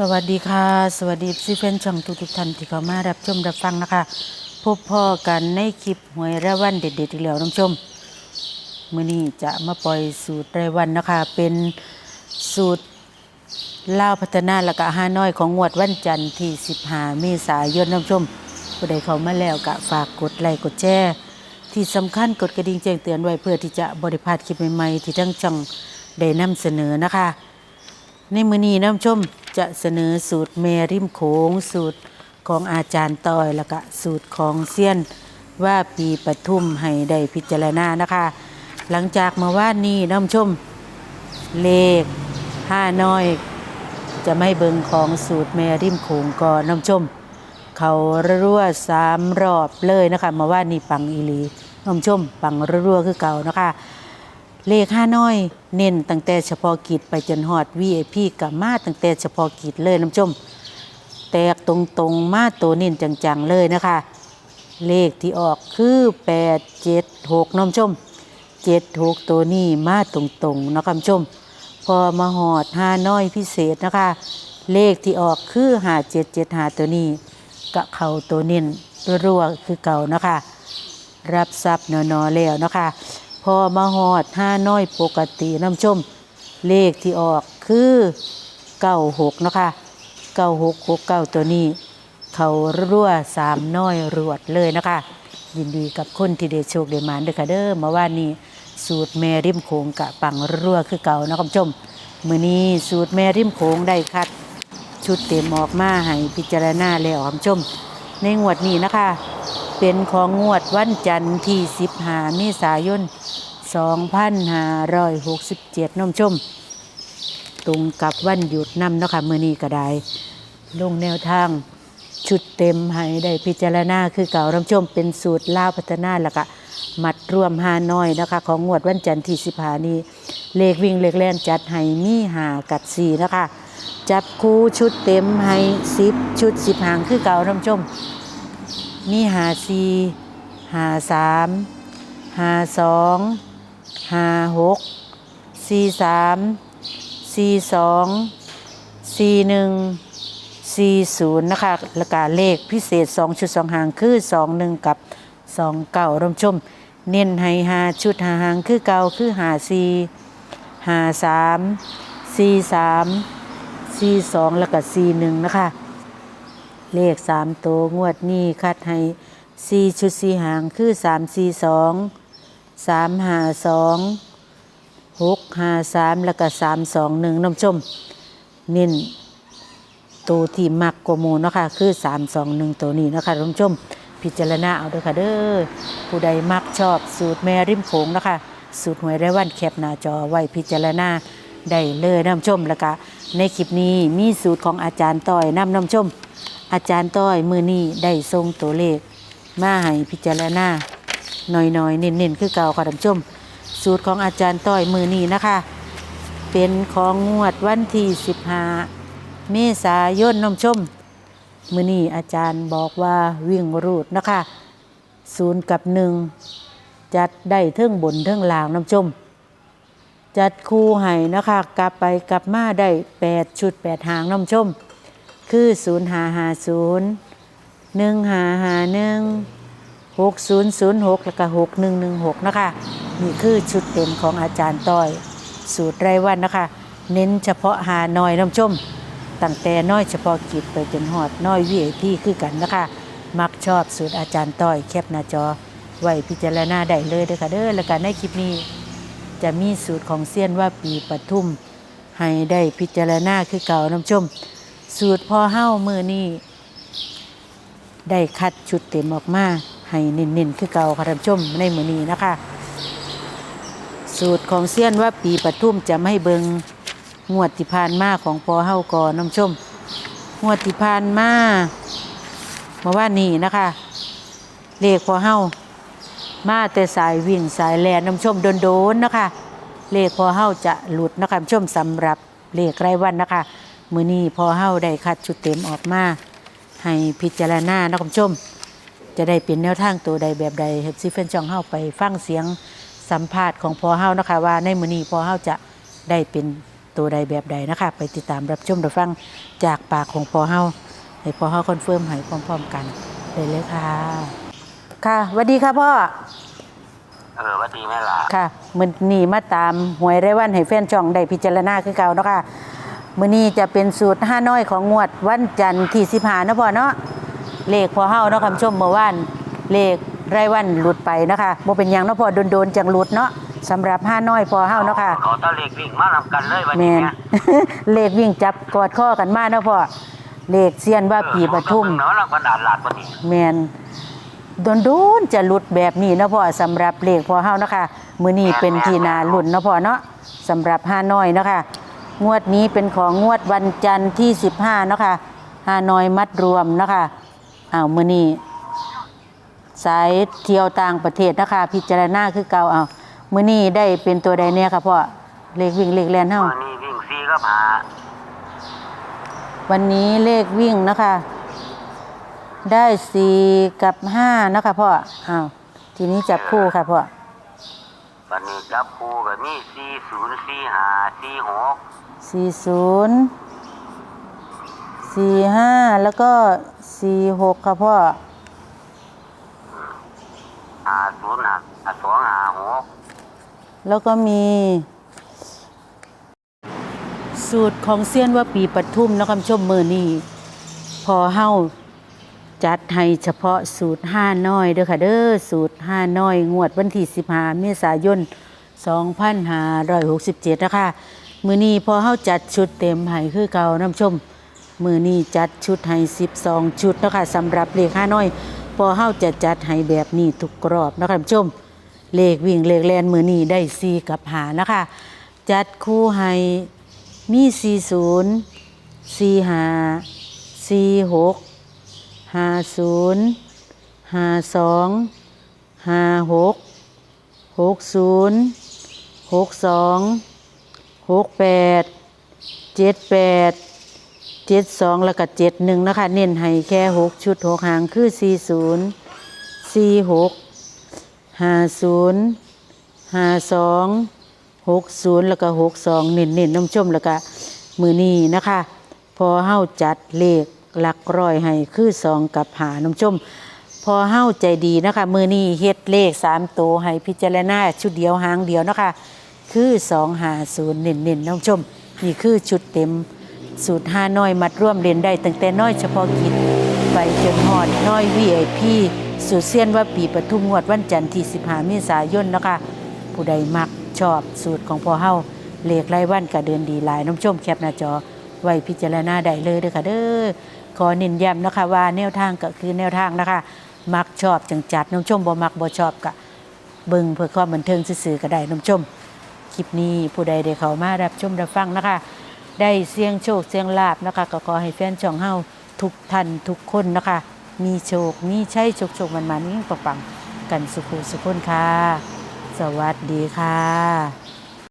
สวัสดีค่ะ สวัสดีซิเฟนช่องทุกทุกท่านที่เข้ามารับชมรับฟังนะคะ พบพ่อกันในคลิปหวยระวันเด็ดๆอีกแล้วน้องชมมื้อนี้จะมาปล่อยสูตรรายวันนะคะ เป็นสูตรเล่าพัฒนาและกะห้าน้อยของงวดวันจันทร์ที่ 15 เมษายนน้องชมผู้ใดเข้ามาแล้วก็ฝากกดไลค์กดแชร์ที่สำคัญกดกระดิ่งแจ้งเตือนไว้เพื่อที่จะบริพาดคลิปใหม่ๆที่ทั้งช่องได้นำเสนอนะคะ ในมือนี้น้ำชมจะเสนอสูตรเมริมโขงสูตรของอาจารย์ตอยแล้วก็สูตรของเซียนว่าปีปทุมให้ได้พิจารณานะคะ หลังจากมาว่านี้น้ำชมเลขห้าน้อย จะไม่เบิงของสูตรเมริมโขงก่อนน้ำชม เขารั่วสามรอบเลยนะคะ มาว่านี่ปังอีลีน้ำชมปังรั่วคือเก่านะคะ เลขห้าน้อย เน้นตั้งแต่เฉพาะกิจไปจนหอด VIP กับมาตั้งแต่เฉพาะกิจเลยน้ำชมแตกตรงๆมาตัวเน้นจังๆเลยนะคะ เลขที่ออกคือ 8 7 6น้ำชม7 6ตัวนี้มาตรงๆนะคำชม พอมาหอดห้าน้อยพิเศษนะคะ เลขที่ออกคือหาเจ็ดเจ็ดหาตัวนี้กะเข่าตัวเน้นรัวคือเก่านะคะ รับทรัพย์นอๆแล้วนะคะ พอมาหอดห้าน้อยปกติน้ำชม เลขที่ออกคือเก้าหกนะคะเก้าหกหกเก้าตัวนี้ เขารั่วสามน้อยรวดเลยนะคะ ยินดีกับคนที่ได้โชคได้มานด้วยค่ะเด้อมาว่านี่สูตรแม่ริมโขงกะปังรั่วคือเก่านะคุณผู้ชมมื้อนี้สูตรแม่ริมโขงได้คัด ชุดเต็มออกมาให้พิจารณาแล้วคุณผู้ชม ในงวดนี้นะคะ เป็นของงวดวันจันทร์ที่ 15เมษายน 2567น้องชม ตรงกับวันหยุดนำเนาะค่ะมื้อนี้ก็ได้ลงแนวทางชุดเต็มให้ได้พิจารณาคือเก่าน้ำชมเป็นสูตรลาพัฒนาแล้วก็มัดรวมหาน้อยนะคะ ของงวดวันจันทร์ที่สิบหานี้เลขวิ่งเลขแล่นจัดให้มีหากัดสีนะคะ จับคู่ชุดเต็มให้สิบชุดสิบหางคือเก่าน้ำชม มีหาสีหาสามหาสองหาหกสี่สามสี่สองสี่หนึ่งสี่ศูนย์นะคะแล้วก็เลขพิเศษสองชุดสองหางคือสองหนึ่งกับสองเก่ารวมชม เน้นให้หาชุดหาหางคือเก่าคือหาสี่หาสามสี่สามสี่สองแล้วก็สี่หนึ่งนะคะ เลขสามตัวงวดนี้คัดให้สี่ชุดสี่หางคือสามสี่สองสามหาสองหกหาสามแล้วก็สามสองหนึ่งน้ำชมเน้นตัวที่มักกว่าหมูเนาะคะคือสามสองหนึ่งตัวนี้เนาะคะท่านผู้ชม พิจารณาเอาด้วยค่ะเด้อผู้ใดมักชอบสูตรแม่ริมโขงเนาะคะสูตรหวยไร้วันแคบหน้าจอไว้พิจารณาได้เลยน้ำชมแล้วก็ในคลิปนี้มีสูตรของอาจารย์ต้อยน้ำน้ำชม อาจารย์ต้อยมือนี้ได้ทรงตัวเลข มาให้พิจารณาหน่อยๆเน้นๆคือเก่าค่ะท่านผู้ชม สูตรของอาจารย์ต้อยมือนี้นะคะ เป็นของงวดวันที่15เมษายนน้ำชม มือนี้อาจารย์บอกว่าวิ่งรูดนะคะศูนย์กับหนึ่งจัดได้เทิงบนเทิงล่างน้ำชม จัดคู่ให้นะคะ กลับไปกลับมาได้ 8 ชุด 8 หางน้ำชม คือ0 5 5 0 1 5 5 1 6 0 0 6แล้วก็6 1 1 6นะคะนี่คือชุดเต็มของอาจารย์ต้อย สูตรไรวันนะคะ เน้นเฉพาะหาน้อยน้ำชมตั้งแต่น้อยเฉพาะกิจไปจนหอดน้อยวีไอพีคือกันนะคะ มักชอบสูตรอาจารย์ต้อยแคปหน้าจอ ไว้พิจารณาได้เลยเด้อค่ะเด้อแล้วกันในคลิปนี้ จะมีสูตรของเซียนว่าปีปทุมให้ได้พิจารณาคือเก่าน้ำชม สูตรพอเฮ้ามือนี้ได้คัดชุดเต็มออกมาให้เน้นๆคือเก่าค่ะท่านผู้ชมในมือนี้นะคะ สูตรของเซียนว่าปีปทุมจะไม่เบิงงวดที่ผ่านมาของพอเฮ้าก่อนน้ำชมงวดที่ผ่านมาเมื่อว่านนี้นะคะ เลขพอเฮ้ามาแต่สายวิ่งสายแลนน้ำชมโดนๆนะคะ เลขพอเฮ้าจะหลุดนะคะชมสำหรับเลขรายวันนะคะ มือนี้พอเฮ้าได้คัดชุดเต็มออกมา ให้พิจารณานะคุณผู้ชม จะได้เป็นแนวทางตัวใดแบบใดเฮ็ดซิเฟนช่องเฮาไปฟังเสียงสัมภาษณ์ของพอเฮานะคะว่าในมือนี้พอเฮาจะได้เป็นตัวใดแบบใดนะคะ ไปติดตามรับชมรับฟังจากปากของพอเฮาให้พอเฮาคอนเฟิร์มให้พร้อม ๆ กันเลยเลยค่ะ ค่ะสวัสดีค่ะพ่อเออว่าดีไหมล่ะค่ะมื้อนี้มาตามหวยรายวันให้แฟนช่องได้พิจารณาคือเก่าเนาะค่ะ มื้อนี้จะเป็นสูตรห้าน้อยของงวดวันจันทร์ที่15เนาะพ่อเนาะเลขพอเฮาเนาะคำชมเมื่อวานเลขรายวันหลุดไปเนาะค่ะบ่เป็นหยังเนาะพ่อโดนๆจังหลุดเนาะสำหรับห้าน้อยพอเฮาเนาะค่ะขอตะเล็กวิ่งมานำกันเลยวันแมนี้นเนี่ยเลขวิ่งจับกอดข้อกันมาเนาะพ่อเลขเซียนว่าปีปทุม เนาะเราก็ด่านหลาดวันนี้แมนโดนโดนๆจะหลุดแบบนี้เนาะพ่อสำหรับเลขพอเฮาเนาะค่ะมื้อนี้เป็นทีนาลุ่นเนาะพ่อเนาะสำหรับห้าน้อยเนาะค่ะ งวดนี้เป็นของงวดวันจันทร์ที่ 15เนาะค่ะห้าน้อยมัดรวมเนาะค่ะอ้าวมื้อนี้สายเที่ยวต่างประเทศเนาะคะ พิจารณาคือเก่าเอามื้อนี้ได้เป็นตัวใดเนี่ยค่ะพ่อเลขวิ่งเลขแล่นเฮาวันนี้วิ่งซีก็หาวันนี้เลขวิ่งนะคะ ได้สี่กับห้านะคะพ่ออ้าวทีนี้จับคู่ค่ะพ่อวันนี้จับคู่กับนี่ซีศูนย์ซีหาซีหก สี่ศูนย์สี่ห้าแล้วก็สี่หกค่ะพ่อหาศูนย์หาสองหาหกแล้วก็มี สูตรของเซียนว่าปีปทุมนะคำชมมือนี่พอเฮาจัดให้เฉพาะสูตรห้าน้อยเด้อค่ะเด้อสูตรห้าน้อย งวดวันที่15เมษายน2567นะคะ มือนี้พอเฮาจัดชุดเต็มให้คือเก่าน้ำชม มือนี้จัดชุดให้12 ชุดนะคะสำหรับเลขห้าน้อย พอเฮาจะจัดให้แบบนี้ทุกรอบนะคะท่านผู้ชม เลขวิ่งเลขแลนมือนี้ได้4กับหานะคะ จัดคู่ให้มี 40 45 46 50 52 56 60 62 68 78 72แปดเจ็ดสองแล้วก็71นะคะ เน้นให้แค่6ชุด6หางคือ40 46ห้าศูนย์ห้าสองหกศูนย์แล้วก็หกสองเน้นเน้นน้ำชมแล้วก็มือนี้นะคะ พอเฮ้าจัดเลขหลักร้อยให้คือสองกับหาน้ำชม พอเฮ้าใจดีนะคะ มือนี้เฮ็ดเลขสามตัวให้พิจารณาชุดเดียวหางเดียวนะคะ คือสองหาศูนย์เน้นเน้นน้ำชม นี่คือชุดเต็มสูตรห้าน้อยมัดร่วมเรียนได้ตั้งแต่น้อยเฉพาะกิจไปจนหอดน้อย VIP สูตรเซียนว่าปีปทุมงวดวันจันทร์ที่15เมษายนนะคะ ผู้ใดมักชอบสูตรของพ่อเฮาเลขรายวันก็เดินดีหลายน้ำชมแคปหน้าจอ ไว้พิจารณาได้เลยเด้อค่ะเด้อขอเน้นย้ำนะคะว่าแนวทางก็คือแนวทางนะคะ มักชอบจังจัดน้ำชมบ่มักบ่ชอบก็เบิ่งเพื่อความบันเทิงซื่อๆก็ได้น้ำชม คลิปนี้ ผู้ใดได้เข้ามารับชมรับฟังนะคะ ได้เสียงโชคเสียงลาบนะคะ ก็ขอให้แฟนช่องเฮาทุกท่านทุกคนนะคะ มีโชค มีใช่โชคโชคมันมันยิ่งปังๆกันสุขุสุขคนค่ะ สวัสดีค่ะ